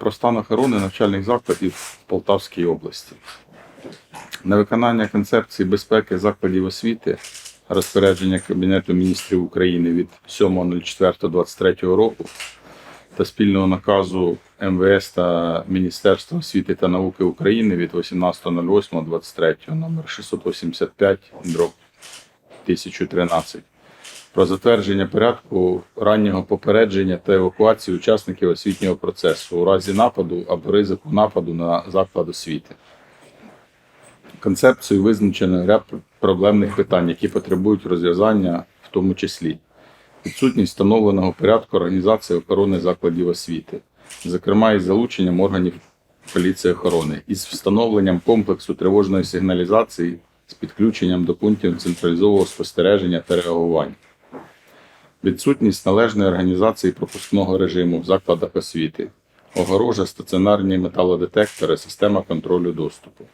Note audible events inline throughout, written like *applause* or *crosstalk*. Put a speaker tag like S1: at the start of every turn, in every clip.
S1: про стан охорони навчальних закладів в Полтавській області. На виконання концепції безпеки закладів освіти розпорядження Кабінету міністрів України від 7.04.23 року та спільного наказу МВС та Міністерства освіти та науки України від 18.08.23 номер 685 дроб 1013 про затвердження порядку раннього попередження та евакуації учасників освітнього процесу у разі нападу або ризику нападу на заклад освіти. Концепцією визначено ряд проблемних питань, які потребують розв'язання, в тому числі відсутність встановленого порядку організації охорони закладів освіти, зокрема із залученням органів поліції охорони, із встановленням комплексу тривожної сигналізації з підключенням до пунктів централізованого спостереження та реагування. Відсутність належної організації пропускного режиму в закладах освіти, огорожа, стаціонарні металодетектори, система контролю доступу.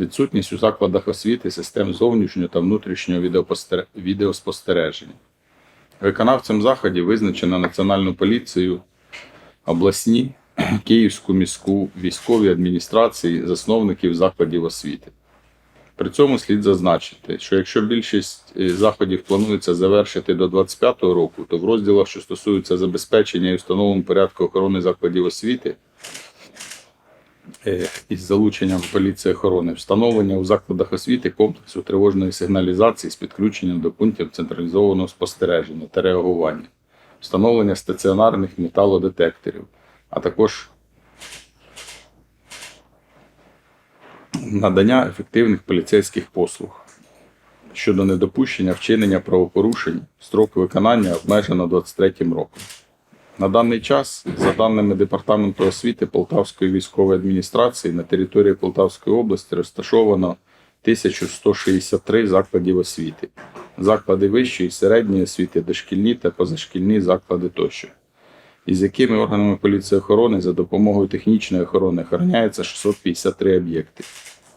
S1: Відсутність у закладах освіти систем зовнішнього та внутрішнього відеоспостереження. Виконавцем заходів визначено Національну поліцію, обласні, *clears throat* Київську міську, військові адміністрації, засновників закладів освіти. При цьому слід зазначити, що якщо більшість е, заходів планується завершити до 2025 року, то в розділах, що стосуються забезпечення і встановлення порядку охорони закладів освіти е, із залученням поліції охорони, встановлення у закладах освіти комплексу тривожної сигналізації з підключенням до пунктів централізованого спостереження та реагування, встановлення стаціонарних металодетекторів, а також надання ефективних поліцейських послуг щодо недопущення вчинення правопорушень, строк виконання обмежено 23 роком. На даний час, за даними Департаменту освіти Полтавської військової адміністрації, на території Полтавської області розташовано 1163 закладів освіти, заклади вищої середньої освіти, дошкільні та позашкільні заклади тощо, із якими органами поліції охорони за допомогою технічної охорони охороняється 653 об'єкти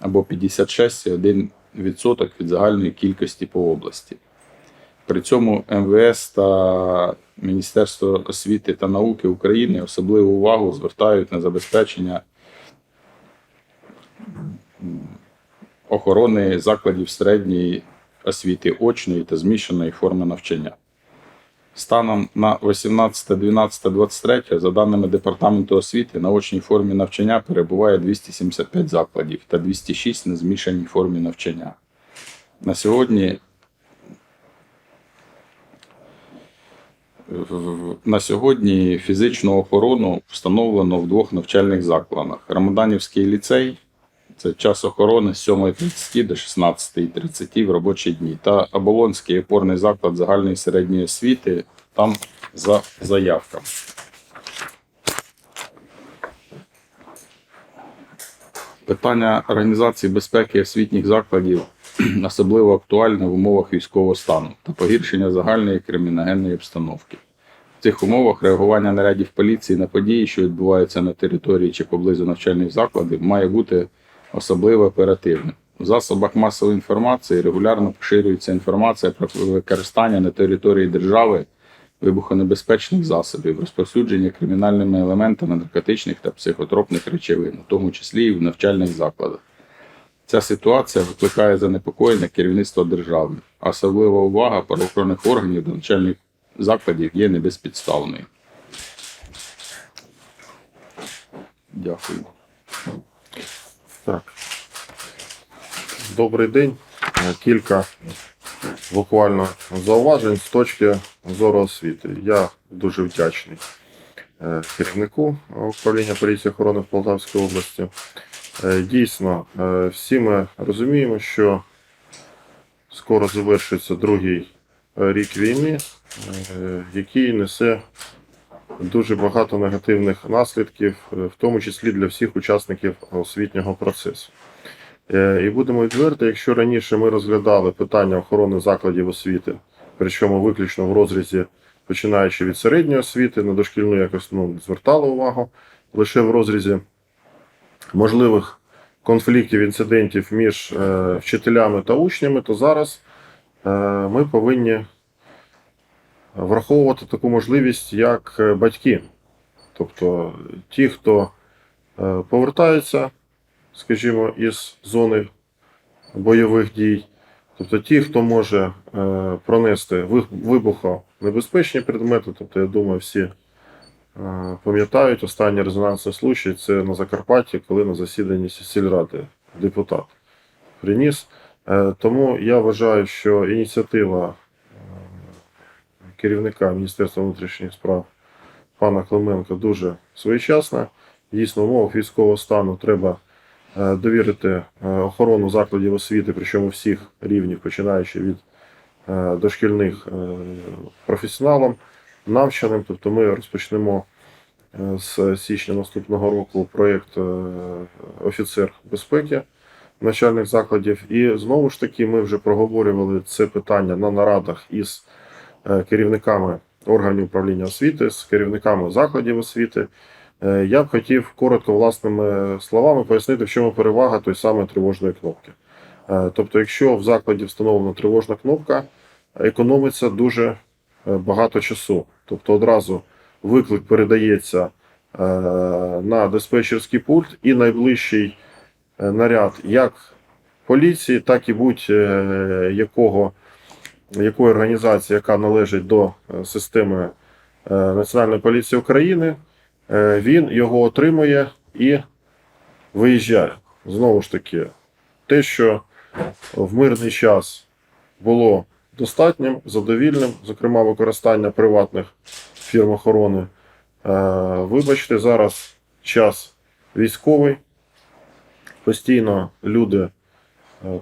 S1: або 56,1% від загальної кількості по області. При цьому МВС та Міністерство освіти та науки України особливу увагу звертають на забезпечення охорони закладів середньої освіти очної та змішаної форми навчання. Станом на 18.12.23, за даними Департаменту освіти, на очній формі навчання перебуває 275 закладів та 206 на змішаній формі навчання. На сьогодні На сьогодні фізичну охорону встановлено в двох навчальних закладах: Рамаданівський ліцей це час охорони з 7.30 до 16.30 в робочі дні, та Оболонський опорний заклад загальної середньої освіти там за заявками. Питання організації безпеки освітніх закладів *clears throat* особливо актуальне в умовах військового стану та погіршення загальної криміногенної обстановки. В цих умовах реагування нарядів поліції на події, що відбуваються на території чи поблизу навчальних закладів, має бути особливо оперативним. В засобах масової інформації регулярно поширюється інформація про використання на території держави вибухонебезпечних засобів, розповсюдження кримінальними елементами наркотичних та психотропних речовин, у тому числі і в навчальних закладах. Ця ситуація викликає занепокоєння керівництва держави, особлива увага правоохоронних органів до навчальних закладів є не безпідставною. Дякую.
S2: Так. Добрий день. Кілька буквально зауважень з точки зору освіти. Я дуже вдячний е, керівнику управління поліції охорони в Полтавській області. Е, Дійсно, е, всі ми розуміємо, що скоро завершиться другий рік війни, який несе дуже багато негативних наслідків, е, в тому числі для всіх учасників освітнього процесу. Е, І будемо відверті, якщо раніше ми розглядали питання охорони закладів освіти, причому виключно в розрізі, починаючи від середньої освіти, на дошкільну якось ну, звертали увагу, лише в розрізі можливих конфліктів, інцидентів між е, вчителями та учнями, то зараз ми повинні враховувати таку можливість, як е, батьки. Тобто ті, хто е, повертаються, скажімо, із зони бойових дій. Тобто ті, хто може е, пронести вибухонебезпечні предмети, тобто, я думаю, всі пам'ятають останній резонансний случай це на Закарпатті, коли на засіданні сільради депутат приніс. Тому я вважаю, що ініціатива керівника Міністерства внутрішніх справ пана Клименка дуже своєчасна. Дійсно, в умовах військового стану треба е, довірити е, охорону закладів освіти, причому всіх рівнів, починаючи від е, дошкільних професіоналам, навчаним. Тобто ми розпочнемо з січня наступного року проєкт офіцер безпеки навчальних закладів. І знову ж таки, ми вже проговорювали це питання на нарадах із керівниками органів управління освіти, з керівниками закладів освіти. Е, Я б хотів коротко власними словами пояснити, в чому перевага той самої тривожної кнопки. Е, Тобто, якщо в закладі встановлена тривожна кнопка, економиться дуже е, багато часу. Тобто одразу виклик передається е, на диспетчерський пульт і найближчий е, наряд як поліції, так і будь-якого якої організації, яка належить до е, системи е, Національної поліції України, е, він його отримує і виїжджає. Знову ж таки, те, що в мирний час було достатнім, задовільним, зокрема використання приватних фірм охорони. Вибачте, зараз час військовий, постійно люди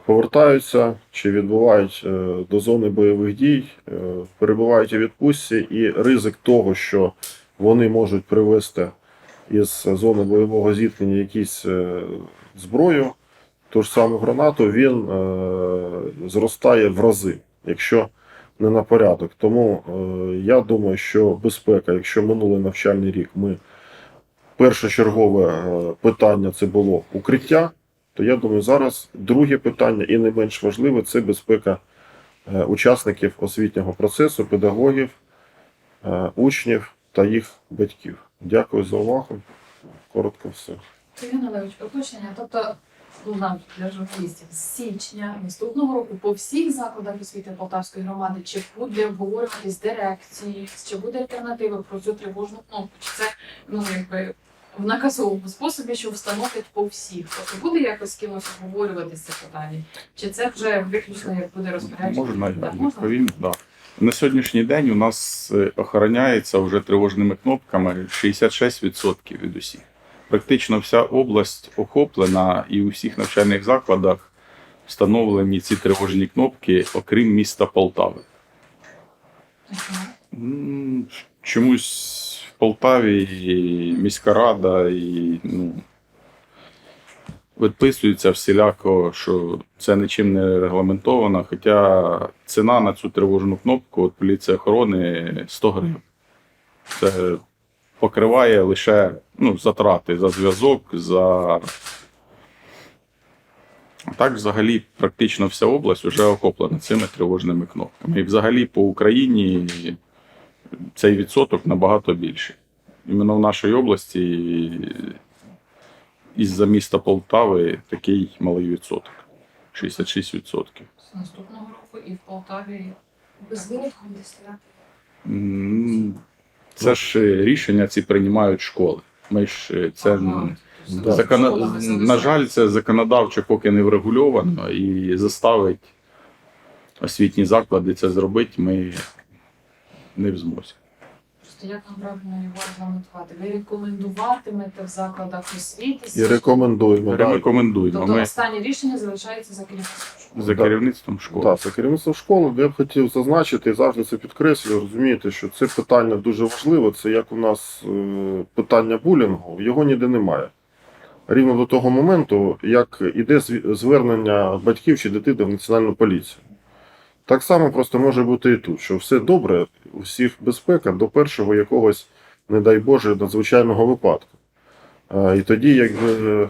S2: повертаються чи відбувають е, до зони бойових дій, е, перебувають у відпустці, і ризик того, що вони можуть привезти із зони бойового зіткнення якісь е, зброю, ту ж саму гранату, він е, зростає в рази, якщо не на порядок. Тому е, я думаю, що безпека, якщо минулий навчальний рік ми першочергове е, питання це було укриття, то я думаю, зараз друге питання, і не менш важливе, це безпека е, учасників освітнього процесу, педагогів, е, учнів та їх батьків. Дякую за увагу. Коротко все.
S3: Сергій Налевич, уточнення, тобто ну, нам для журналістів з січня наступного року по всіх закладах освіти Полтавської громади чи буде обговорюватись дирекції, чи буде альтернатива про цю тривожну кнопку, чи це ну якби в наказовому способі, що встановлять по всіх. Тобто буде якось з кимось обговорюватись це питання? Чи це вже виключно як буде розпорядження?
S1: Можна я
S3: Так, можна?
S1: Да. На сьогоднішній день у нас е, охороняється вже тривожними кнопками 66% від усіх. Практично вся область охоплена і у всіх навчальних закладах встановлені ці тривожні кнопки, окрім міста Полтави. Чомусь Полтаві і міська рада і ну, відписується всіляко, що це нічим не регламентовано, хоча ціна на цю тривожну кнопку від поліції охорони 100 гривень. Це покриває лише ну, затрати за зв'язок, за. Так, взагалі, практично вся область вже охоплена цими тривожними кнопками. І взагалі по Україні цей відсоток набагато більший. Іменно в нашій області із-за міста Полтави такий малий відсоток 66%.
S3: З наступного року і в Полтаві
S4: Без винятку стояти.
S1: Це ж е, рішення ці приймають школи. Ми ж е, це
S3: Ага.
S2: Да.
S1: закона... На жаль, це законодавчо поки не врегульовано і заставить освітні заклади це зробити ми не в змозі.
S3: Просто як нам правильно його регламентувати? Ви рекомендуватимете в закладах освіти
S2: І рекомендуємо. да.
S1: Рекомендуємо.
S3: Тобто
S1: Ми
S3: останнє рішення залишається за керівництвом школи.
S1: за
S2: Да.
S1: керівництвом школи.
S2: Так, це керівництво школи, де я б хотів зазначити і завжди це підкреслюю, розумієте, що це питання дуже важливе. Це як у нас е, питання булінгу, його ніде немає. Рівно до того моменту, як іде зві- звернення батьків чи дитини в національну поліцію. Так само просто може бути і тут, що все добре, у всіх безпека до першого якогось, не дай Боже, надзвичайного випадку. Е, І тоді, якби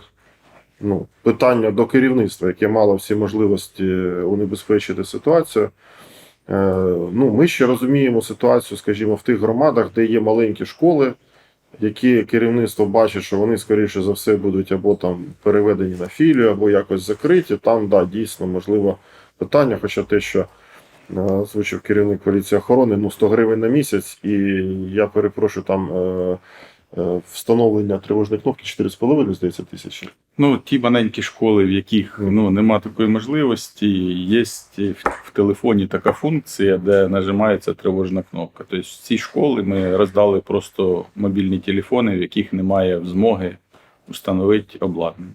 S2: ну, питання до керівництва, яке мало всі можливості унебезпечити ситуацію. Е, Ну, ми ще розуміємо ситуацію, скажімо, в тих громадах, де є маленькі школи, які керівництво бачить, що вони, скоріше за все, будуть або там переведені на філію, або якось закриті, там да, дійсно можливо питання. Хоча те, що озвучив керівник поліції охорони, ну 100 гривень на місяць, і я перепрошую там. Е, е, Встановлення тривожної кнопки 4,5, здається, тисячі.
S1: Ну, ті маленькі школи, в яких ну, нема такої можливості, є в, в телефоні така функція, де нажимається тривожна кнопка. Тобто в ці школи ми роздали просто мобільні телефони, в яких немає змоги встановити обладнання.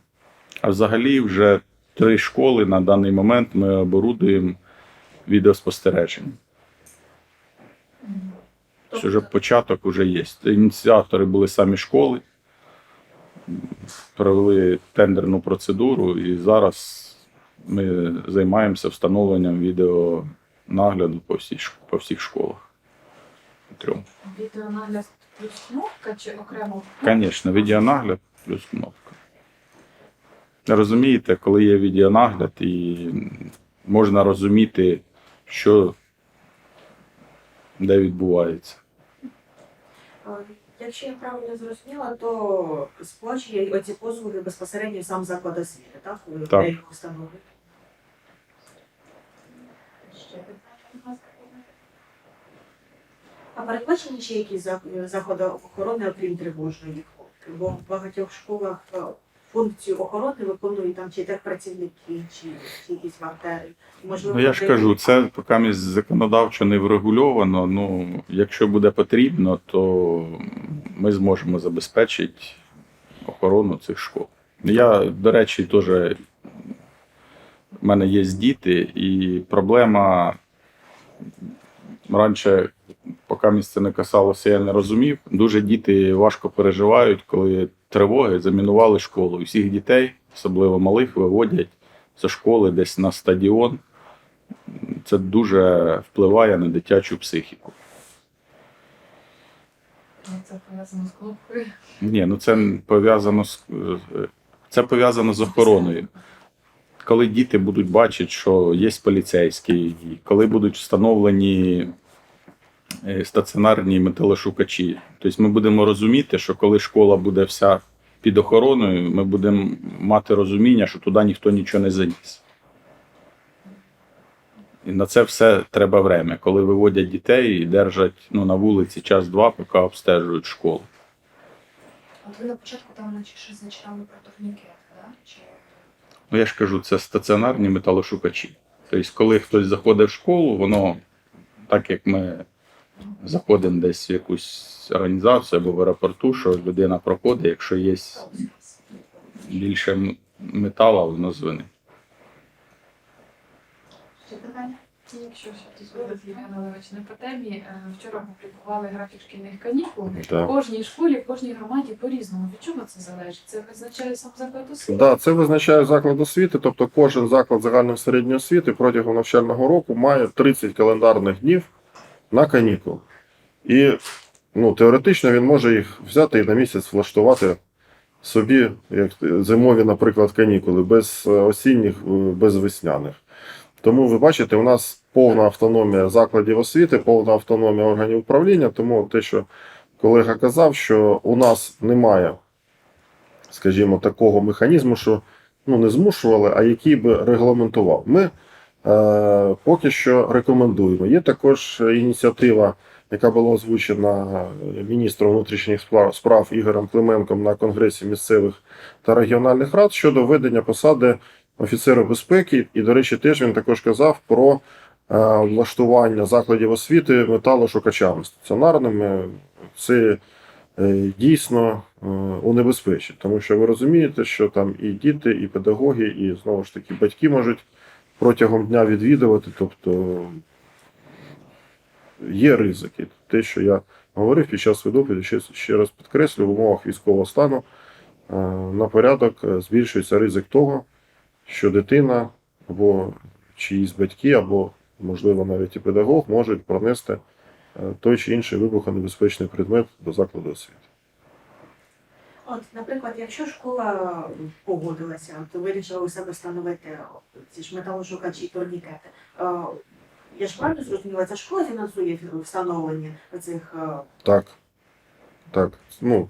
S1: А взагалі вже три школи на даний момент ми оборудуємо відеоспостереження. Це вже початок вже є. Ініціатори були самі школи, провели тендерну процедуру, і зараз ми займаємося встановленням відеонагляду по, всій, по всіх школах. Трьом.
S3: Відеонагляд плюс кнопка чи окремо?
S1: Звісно, відеонагляд плюс кнопка. Розумієте, коли є відеонагляд, і можна розуміти, що де відбувається.
S5: Якщо я правильно зрозуміла, то сплачує оці послуги безпосередньо сам заклад освіти, так?
S1: Так.
S5: Установи.
S3: Ще питання.
S5: А передбачені ще якісь заходи охорони, окрім тривожної? Бо в багатьох школах е, функцію охорони виконують там чи техпрацівники, чи, чи якісь вартери. Можливо,
S1: Ну, я ж кажу, це поки законодавчо не врегульовано. Ну, якщо буде потрібно, то ми зможемо забезпечити охорону цих школ. Я, до речі, теж в мене є діти, і проблема раніше, поки місце не касалося, я не розумів. Дуже діти важко переживають, коли тривоги замінували школу. І всіх дітей, особливо малих, виводять зі школи десь на стадіон. Це дуже впливає на дитячу психіку.
S3: Ну, Це пов'язано з кнопкою.
S1: Ні, ну це пов'язано з це пов'язано з охороною. Коли діти будуть бачити, що є поліцейські, коли будуть встановлені стаціонарні металошукачі, тобто ми будемо розуміти, що коли школа буде вся під охороною, ми будемо мати розуміння, що туди ніхто нічого не заніс. І на це все треба время, коли виводять дітей і держать ну, на вулиці час-два, поки обстежують школу.
S4: От ви на початку там наче щось зачитали про турнікет, да? Чи
S1: Ну, я ж кажу, це стаціонарні металошукачі. Тобто, коли хтось заходить в школу, воно, так як ми заходимо десь в якусь організацію або в аеропорту, що людина проходить, якщо є більше металу, воно.
S3: Ще питання? Якщо ще дозволить Євген Олегович не по темі, е, вчора опублікували графік шкільних канікул. В кожній школі, в кожній громаді по-різному. Від чого це залежить? Це визначає сам заклад освіти?
S2: Да, це визначає заклад освіти, тобто кожен заклад загальної середньої освіти протягом навчального року має 30 календарних днів на канікул. І ну, теоретично він може їх взяти і на місяць влаштувати собі, як зимові, наприклад, канікули, без е, осінніх, е, без весняних. Тому ви бачите, у нас повна автономія закладів освіти, повна автономія органів управління. Тому те, що колега казав, що у нас немає скажімо, такого механізму, що ну, не змушували, а який би регламентував. Ми поки що рекомендуємо. Є також ініціатива, яка була озвучена міністром внутрішніх справ, Ігорем Клименком на Конгресі місцевих та регіональних рад щодо введення посади офіцера безпеки. І, до речі, теж він також казав про е, влаштування закладів освіти металошукачами стаціонарними. Це е, дійсно е, унебезпечить, тому що ви розумієте, що там і діти, і педагоги, і знову ж таки батьки можуть протягом дня відвідувати. Тобто є ризики. Те, що я говорив під час видоповіді, ще, ще раз підкреслю, в умовах військового стану е, на порядок е, збільшується ризик того, що дитина або чиїсь батьки, або, можливо, навіть і педагог можуть пронести е, той чи інший вибухонебезпечний предмет до закладу освіти.
S5: От, наприклад, якщо школа погодилася, то вирішила у себе встановити ці ж металошукачі, турнікети. Е, Я ж правильно зрозуміла, ця школа фінансує встановлення цих е,
S2: Так. так. Ну,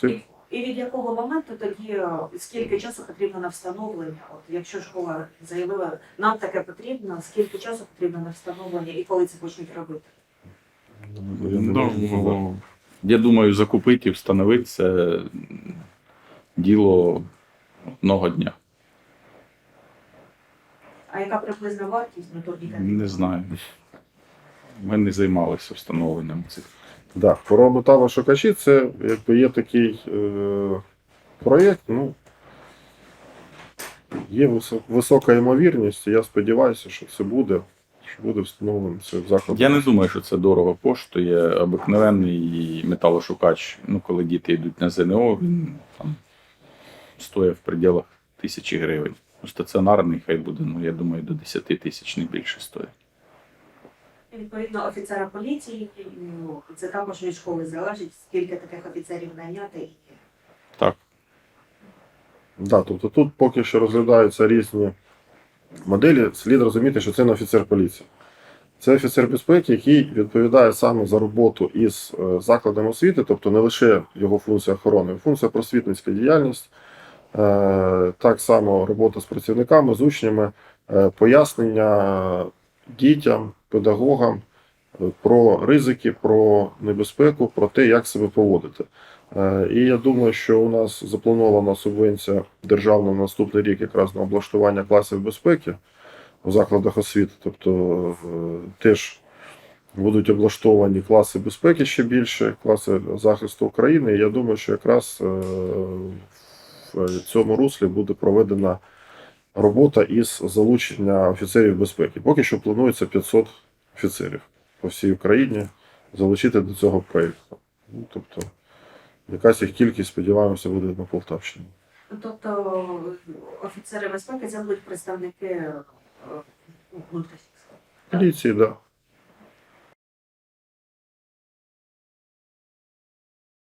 S2: це
S5: І від якого моменту тоді е, скільки часу потрібно на встановлення? От якщо школа заявила, нам таке потрібно, скільки часу потрібно на встановлення і коли це почнуть робити?
S1: Ну, Я думаю, закупити і встановити це діло одного дня.
S5: А яка приблизна вартість на?
S1: Не знаю. Ми не займалися встановленням цих.
S2: Да, про металошукачі це якби є такий е, проєкт. Ну, є висока ймовірність, і я сподіваюся, що це буде, що буде встановлено це в закладі.
S1: Я не думаю, що це дорого коштує. Обикновенний металошукач, ну, коли діти йдуть на ЗНО, він там стоїть в пределах тисячі гривень. Ну, Стаціонарний хай буде, ну я думаю, до 10 тисяч не більше стоїть.
S5: І, Відповідно, офіцера поліції, ну, це також від школи залежить, скільки таких офіцерів найняти. І...
S1: Так.
S2: Да, тобто тут поки що розглядаються різні моделі. Слід розуміти, що це не офіцер поліції. Це офіцер безпеки, який відповідає саме за роботу із е, закладом освіти, тобто не лише його функція охорони, функція просвітницька діяльність, е, так само робота з працівниками, з учнями, е, пояснення дітям, педагогам про ризики, про небезпеку, про те, як себе поводити. Е, І я думаю, що у нас запланована субвенція державна на наступний рік якраз на облаштування класів безпеки у закладах освіти. Тобто е, теж будуть облаштовані класи безпеки ще більше, класи захисту України. І я думаю, що якраз е, в цьому руслі буде проведена робота із залучення офіцерів безпеки. Поки що планується 500 офіцерів по всій Україні залучити до цього проєкту. Ну, тобто, якась їх кількість, сподіваємося, буде на Полтавщині.
S5: Ну, Тобто офіцери безпеки це будуть представники е, ну, внутрішніх сил.
S2: Поліції, так. Да.